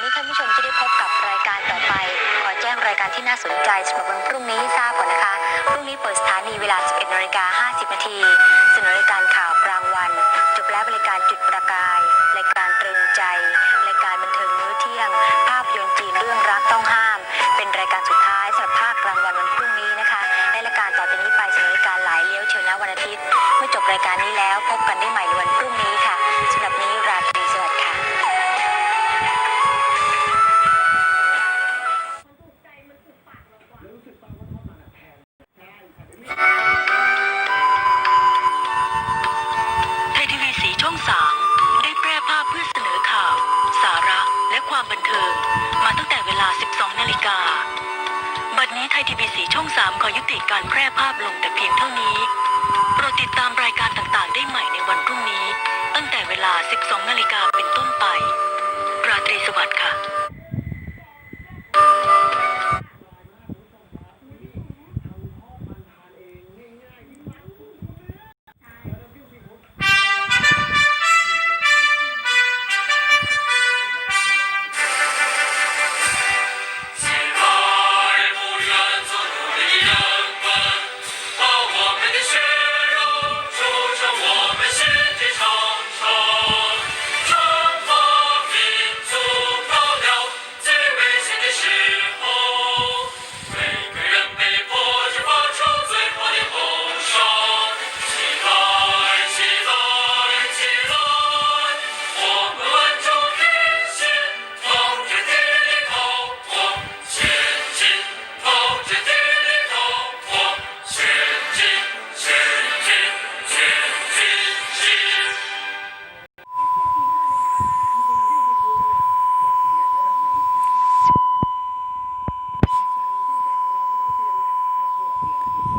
อนที่ท่านผู้ชมจะได้พบกับรายการต่อไป ขอแจ้งรายการที่น่าสนใจสำหรับวันพรุ่งนี้ทราบก่อนนะคะ พรุ่งนี้เปิดสถานีเวลา 11นาฬิกา50นาทีเสนอรายการข่าวกลางวัน จบแล้วบริการจุดประกาย รายการตรึงใจ รายการบันเทิงมื้อเที่ยง ภาพยนตร์จีนเรื่องรักต้องห้าม เป็นรายการสุดท้ายสำหรับภาคกลางวันวันพรุ่งนี้นะคะ แลรายการต่อไปนี้ไปเสนอรายการหลายเลี้ยวเชิญนะวันอาทิตย์ เมื่อจบรายการนี้แล้วพบกันได้ ฬิกา บัดนี้ไทยทีวีสีช่องสามขอยุติการแพร่ภาพลงแต่เพียงเท่านี้ Yeah.